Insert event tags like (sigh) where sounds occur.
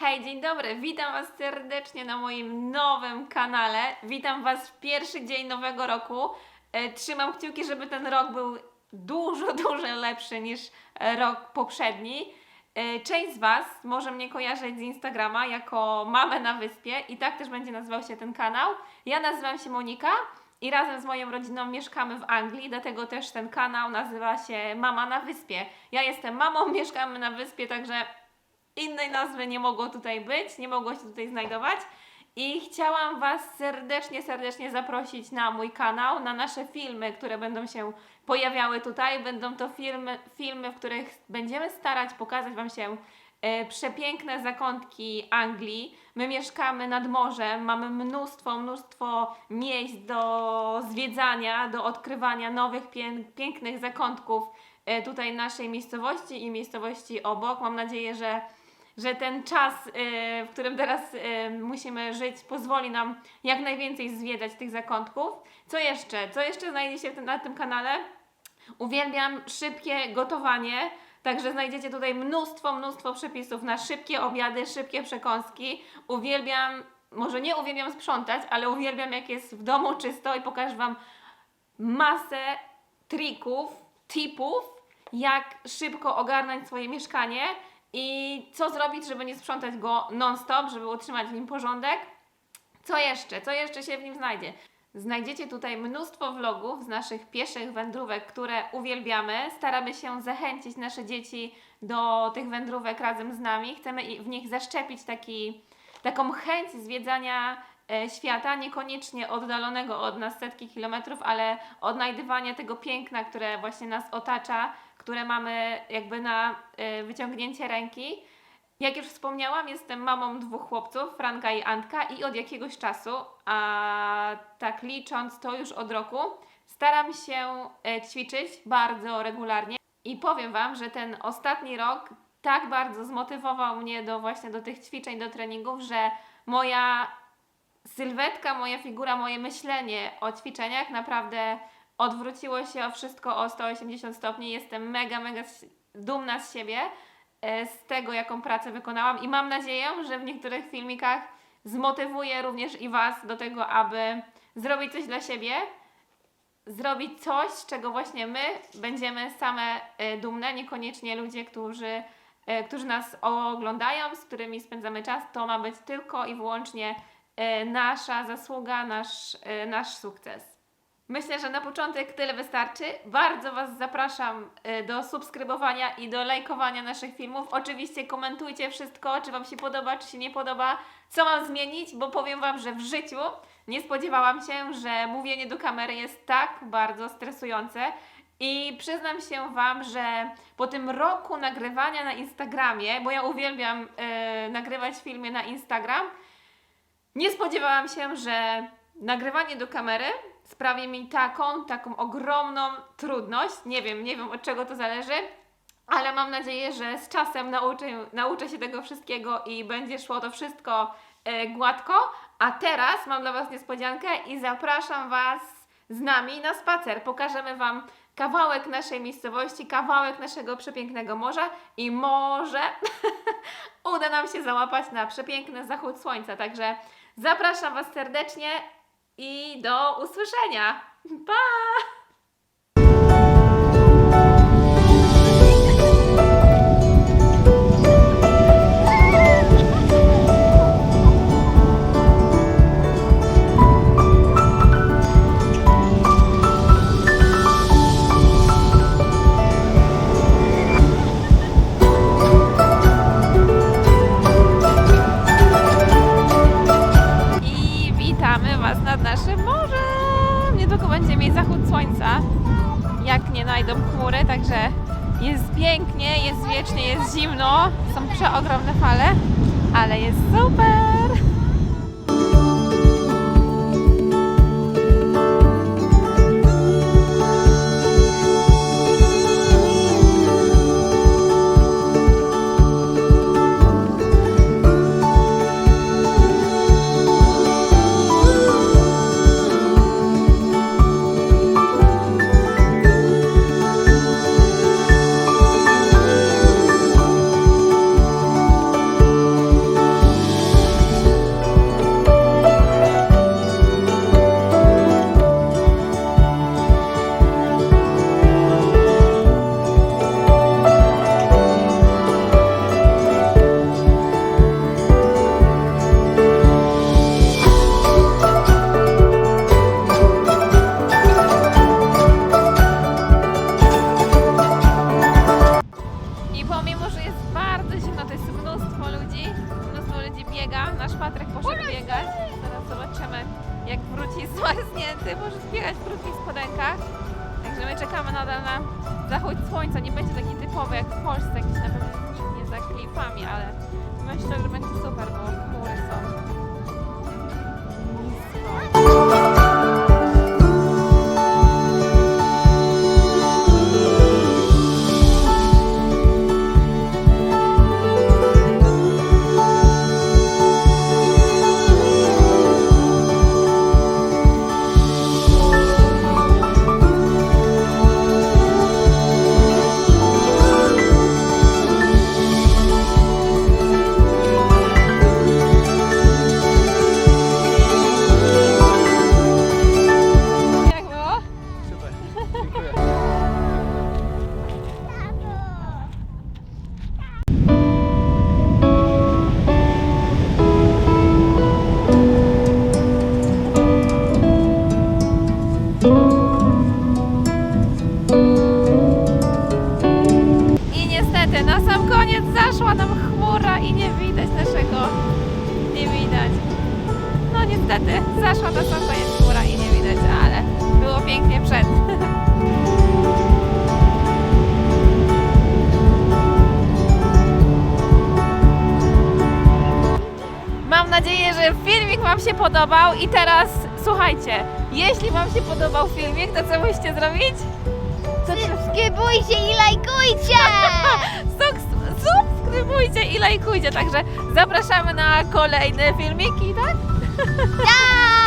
Hej, dzień dobry, witam Was serdecznie na moim nowym kanale. Witam Was w pierwszy dzień nowego roku. E, Trzymam kciuki, żeby ten rok był dużo, (laughs) dużo lepszy niż e, rok poprzedni. E, Część z Was może mnie kojarzyć z Instagrama jako mamę na wyspie i tak też będzie nazywał się ten kanał. Ja nazywam się Monika i razem z moją rodziną mieszkamy w Anglii, dlatego też ten kanał nazywa się Mama na Wyspie. Ja jestem mamą, (laughs) mieszkamy na wyspie, także innej nazwy nie mogło tutaj być, nie mogło się tutaj znajdować. I chciałam Was serdecznie, serdecznie zaprosić na mój kanał, na nasze filmy, które będą się pojawiały tutaj. Będą to filmy, filmy w których będziemy starać pokazać Wam się e, przepiękne zakątki Anglii. My mieszkamy nad morzem, mamy mnóstwo, mnóstwo miejsc do zwiedzania, do odkrywania nowych, pię- pięknych zakątków e, tutaj naszej miejscowości i miejscowości obok. Mam nadzieję, że że ten czas, y, w którym teraz y, musimy żyć, pozwoli nam jak najwięcej zwiedzać tych zakątków. Co jeszcze? Co jeszcze znajdzie się na tym kanale? Uwielbiam szybkie gotowanie, także znajdziecie tutaj mnóstwo, mnóstwo przepisów na szybkie obiady, szybkie przekąski. Uwielbiam, może nie uwielbiam sprzątać, ale uwielbiam jak jest w domu czysto i pokażę Wam masę trików, tipów, jak szybko ogarnąć swoje mieszkanie i co zrobić, żeby nie sprzątać go non-stop, żeby utrzymać w nim porządek. Co jeszcze? Co jeszcze się w nim znajdzie? Znajdziecie tutaj mnóstwo vlogów z naszych pieszych wędrówek, które uwielbiamy. Staramy się zachęcić nasze dzieci do tych wędrówek razem z nami. Chcemy w nich zaszczepić taki, taką chęć zwiedzania e, świata, niekoniecznie oddalonego od nas setki kilometrów, ale odnajdywania tego piękna, które właśnie nas otacza, które mamy jakby na e, wyciągnięcie ręki. Jak już wspomniałam, jestem mamą dwóch chłopców, Franka i Antka, i od jakiegoś czasu, a tak licząc to już od roku, staram się e, ćwiczyć bardzo regularnie. I powiem Wam, że ten ostatni rok tak bardzo zmotywował mnie do właśnie do tych ćwiczeń, do treningów, że moja sylwetka, moja figura, moje myślenie o ćwiczeniach naprawdę odwróciło się wszystko o 180 stopni. Jestem mega, mega dumna z siebie, e, z tego, jaką pracę wykonałam i mam nadzieję, że w niektórych filmikach zmotywuję również i Was do tego, aby zrobić coś dla siebie, zrobić coś, z czego właśnie my będziemy same e, dumne, niekoniecznie ludzie, którzy, e, którzy nas oglądają, z którymi spędzamy czas, to ma być tylko i wyłącznie nasza zasługa, nasz, nasz sukces. Myślę, że na początek tyle wystarczy. Bardzo Was zapraszam e, do subskrybowania i do lajkowania naszych filmów. Oczywiście komentujcie wszystko, czy Wam się podoba, czy się nie podoba, co mam zmienić, bo powiem Wam, że w życiu nie spodziewałam się, że mówienie do kamery jest tak bardzo stresujące. I przyznam się Wam, że po tym roku nagrywania na Instagramie, bo ja uwielbiam e, nagrywać filmy na Instagram, nie spodziewałam się, że nagrywanie do kamery sprawi mi taką, taką ogromną trudność. Nie wiem, nie wiem od czego to zależy, ale mam nadzieję, że z czasem nauczę, nauczę się tego wszystkiego i będzie szło to wszystko e, gładko. A teraz mam dla Was niespodziankę i zapraszam Was z nami na spacer. Pokażemy Wam kawałek naszej miejscowości, kawałek naszego przepięknego morza i może (laughs) uda nam się załapać na przepiękny zachód słońca. Także zapraszam Was serdecznie i do usłyszenia. Pa! Najdą chmury, także jest pięknie, jest wiecznie, jest zimno, są przeogromne fale, ale jest super. mimo że jest bardzo zimno, to jest mnóstwo ludzi, mnóstwo ludzi biega, nasz Patryk poszedł biegać, zaraz zobaczymy jak wróci zmarznięty, może biegać w krótkich spodenkach, także my czekamy nadal na zachód słońca, nie będzie taki typowy jak w Polsce, jakiś na pewno nie za klipami, ale myślę, że będzie super, bo zaszła nam chmura i nie widać naszego. Nie widać. No niestety, zaszła sam koniec chmura i nie widać, ale było pięknie przed. (laughs) Mam nadzieję, że filmik Wam się podobał i teraz słuchajcie, jeśli Wam się podobał filmik, to co musicie zrobić? Subskrybujcie i lajkujcie! (laughs) (laughs) Subs- subskrybujcie i lajkujcie, także zapraszamy na kolejne filmiki, tak? Tak!